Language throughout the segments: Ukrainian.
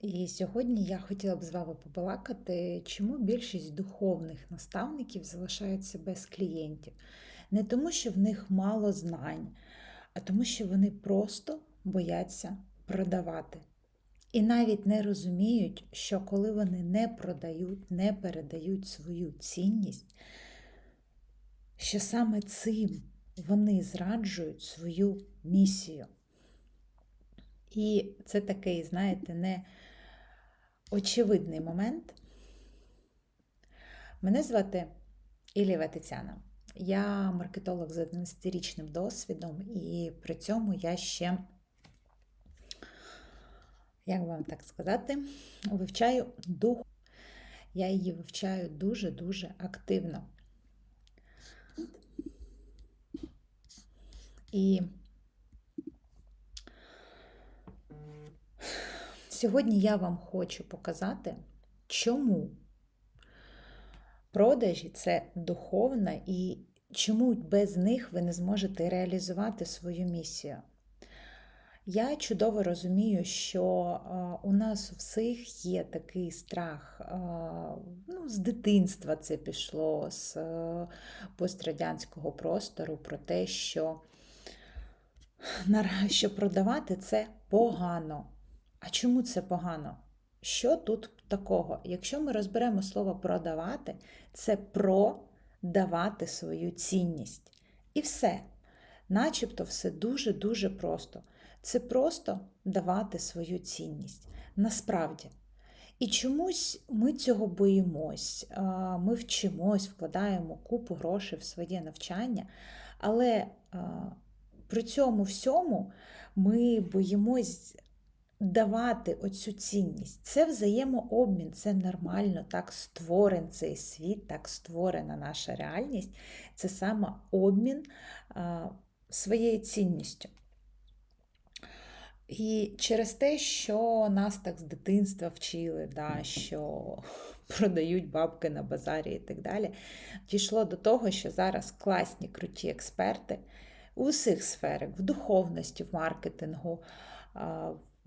І сьогодні я хотіла б з вами побалакати, чому більшість духовних наставників залишаються без клієнтів. Не тому, що в них мало знань, а тому, що вони просто бояться продавати. І навіть не розуміють, що коли вони не продають, не передають свою цінність, що саме цим вони зраджують свою місію. І це такий, знаєте, не очевидний момент. Мене звати Іліва Тетяна. Я маркетолог з 11-річним досвідом, і при цьому я ще, як вам так сказати, вивчаю дух. Я її вивчаю дуже-дуже активно. І Сьогодні я вам хочу показати, чому продажі це духовна і чому без них ви не зможете реалізувати свою місію. Я чудово розумію, що у нас у всіх є такий страх. Ну, З дитинства це пішло, з пострадянського простору про те, що, що продавати це погано. А чому це погано? Що тут такого? Якщо ми розберемо слово продавати, це продавати свою цінність. І все. Начебто все дуже-дуже просто. Це просто давати свою цінність. Насправді. І чомусь ми цього боїмось, ми вчимось, вкладаємо купу грошей в своє навчання, але при цьому всьому ми боїмось давати оцю цінність. Це взаємообмін, це нормально, так створений цей світ, так створена наша реальність. Це саме обмін своєю цінністю. І через те, що нас так з дитинства вчили, да, що продають бабки на базарі і так далі, дійшло до того, що зараз класні, круті експерти у всіх сферах, в духовності, в маркетингу,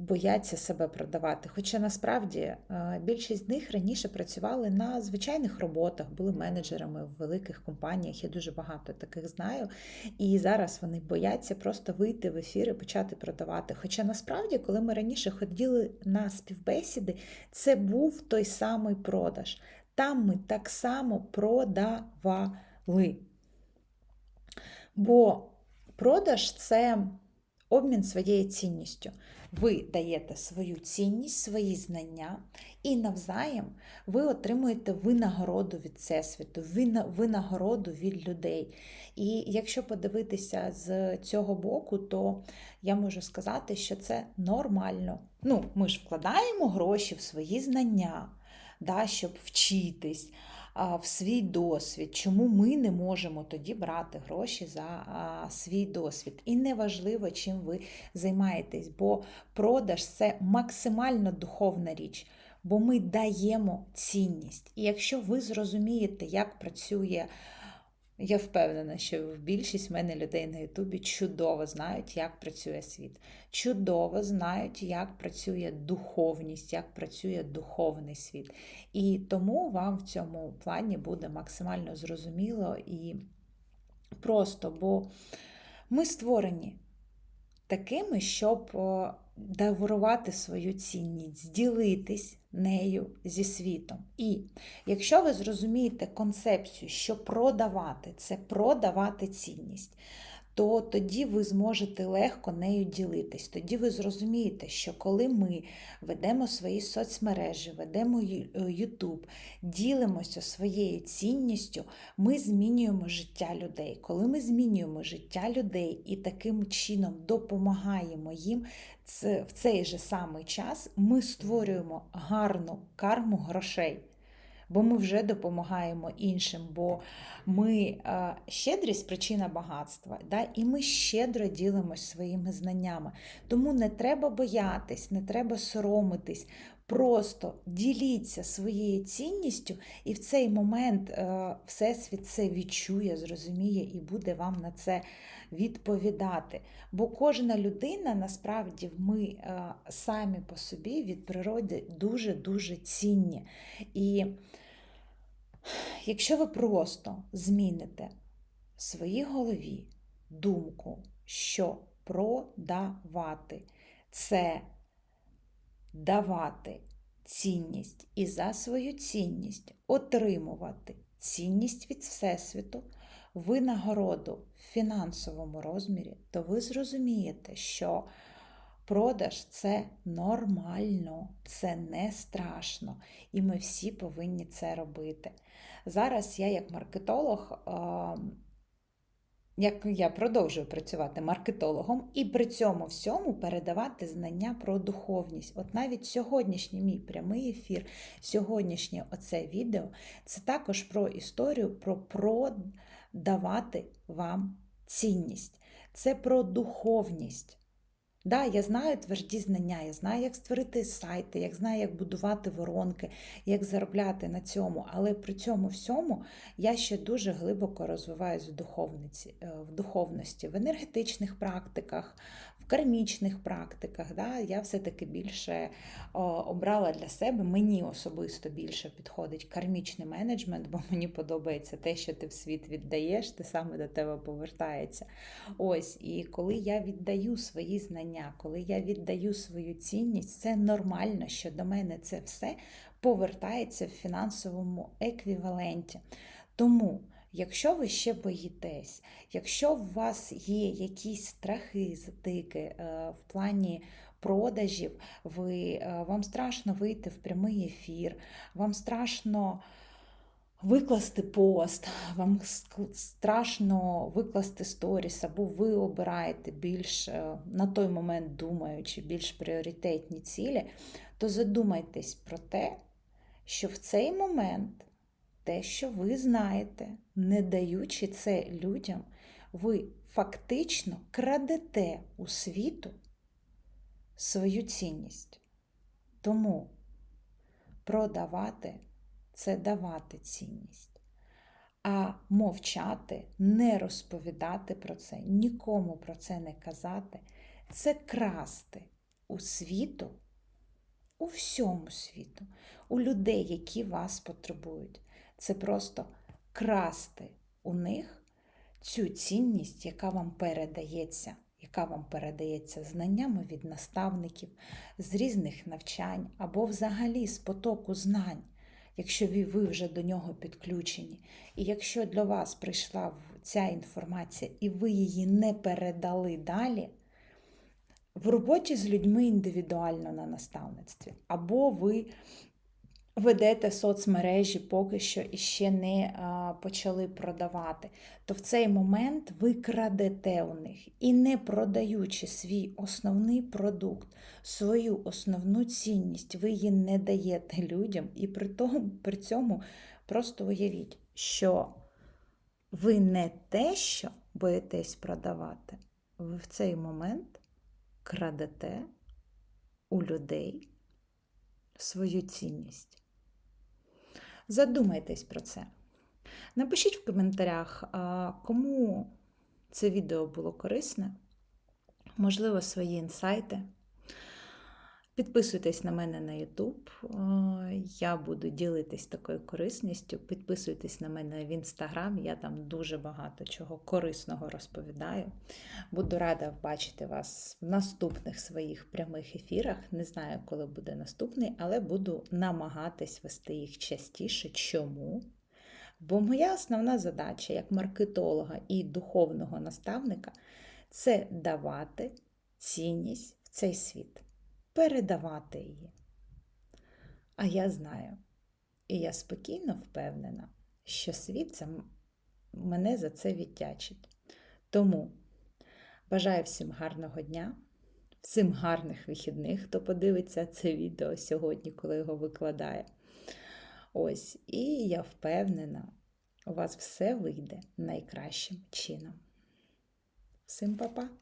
бояться себе продавати. Хоча насправді е, більшість з них раніше працювали на звичайних роботах, були менеджерами в великих компаніях. Я дуже багато таких знаю. І зараз вони бояться просто вийти в ефір і почати продавати. Хоча насправді, коли ми раніше ходили на співбесіди, це був той самий продаж. Там ми так само продавали. Бо продаж це обмін своєю цінністю. Ви даєте свою цінність, свої знання, і навзаєм ви отримуєте винагороду від всесвіту, винагороду від людей. І якщо подивитися з цього боку, то я можу сказати, що це нормально. Ну, Ми ж вкладаємо гроші в свої знання, да, щоб вчитись в свій досвід, чому ми не можемо тоді брати гроші за свій досвід. І неважливо, чим ви займаєтесь, бо продаж це максимально духовна річ. Бо ми даємо цінність. І якщо ви зрозумієте, як працює я впевнена, що більшість в мене людей на Ютубі чудово знають, як працює світ. Чудово знають, як працює духовність, як працює духовний світ. І тому вам в цьому плані буде максимально зрозуміло і просто, бо ми створені такими, щоб дарувати свою цінність, ділитись нею зі світом. І якщо ви зрозумієте концепцію, що продавати це продавати цінність, то тоді ви зможете легко нею ділитись. Тоді ви зрозумієте, що коли ми ведемо свої соцмережі, ведемо YouTube, е, ділимося своєю цінністю, ми змінюємо життя людей. Коли ми змінюємо життя людей і таким чином допомагаємо їм, в цей же самий час ми створюємо гарну карму грошей бо ми вже допомагаємо іншим, бо ми е, щедрість причина багатства, да? і ми щедро ділимось своїми знаннями. Тому не треба боятись, не треба соромитись, Просто діліться своєю цінністю, і в цей момент е, Всесвіт це відчує, зрозуміє і буде вам на це відповідати. Бо кожна людина, насправді, ми е, самі по собі від природи дуже-дуже цінні. І якщо ви просто зміните в своїй голові думку, що продавати це давати цінність і за свою цінність отримувати цінність від Всесвіту, винагороду в фінансовому розмірі, то ви зрозумієте, що продаж це нормально, це не страшно, і ми всі повинні це робити. Зараз я, як маркетолог, як я продовжую працювати маркетологом і при цьому всьому передавати знання про духовність. От навіть сьогоднішній мій прямий ефір, сьогоднішнє оце відео це також про історію, про продавати вам цінність. Це про духовність. Да, я знаю тверді знання, я знаю, як створити сайти, як знаю, як будувати воронки, як заробляти на цьому. Але при цьому всьому я ще дуже глибоко розвиваюся в духовниці, е, в духовності, в енергетичних практиках, в кармічних практиках. Да, Я все-таки більше обрала для себе, мені особисто більше підходить кармічний менеджмент, бо мені подобається те, що ти в світ віддаєш, те саме до тебе повертається. Ось, і коли я віддаю свої знання знання, коли я віддаю свою цінність, це нормально, що до мене це все повертається в фінансовому еквіваленті. Тому, якщо ви ще боїтесь, якщо у вас є якісь страхи, затики е, в плані продажів, ви, е, вам страшно вийти в прямий ефір, вам страшно викласти пост, вам страшно викласти сторіс, або ви обираєте більш е, на той момент думаючи, більш пріоритетні цілі, то задумайтесь про те, що в цей момент те, що ви знаєте, не даючи це людям, ви фактично крадете у світу свою цінність. Тому продавати це давати цінність. А мовчати, не розповідати про це, нікому про це не казати це красти у світу, у всьому світу, у людей, які вас потребують. Це просто красти у них цю цінність, яка вам передається, яка вам передається знаннями від наставників, з різних навчань або взагалі з потоку знань якщо ви вже до нього підключені. І якщо для вас прийшла ця інформація, і ви її не передали далі, в роботі з людьми індивідуально на наставництві, або ви ведете соцмережі поки що і ще не почали продавати, то в цей момент ви крадете у них і не продаючи свій основний продукт, свою основну цінність, ви її не даєте людям, і при, тому, при цьому просто уявіть, що ви не те, що боїтесь продавати, ви в цей момент крадете у людей свою цінність. Задумайтесь про це. Напишіть в коментарях, кому це відео було корисне, можливо, свої інсайти. Підписуйтесь на мене на YouTube, я буду ділитись такою корисністю. Підписуйтесь на мене в Instagram, я там дуже багато чого корисного розповідаю. Буду рада бачити вас в наступних своїх прямих ефірах. Не знаю, коли буде наступний, але буду намагатись вести їх частіше. Чому? Бо моя основна задача як маркетолога і духовного наставника це давати цінність в цей світ передавати її. А я знаю, і я спокійно впевнена, що світ це мене за це відтячить. Тому бажаю всім гарного дня, всім гарних вихідних, хто подивиться це відео сьогодні, коли його викладає. Ось, і я впевнена, у вас все вийде найкращим чином. Всім па-па!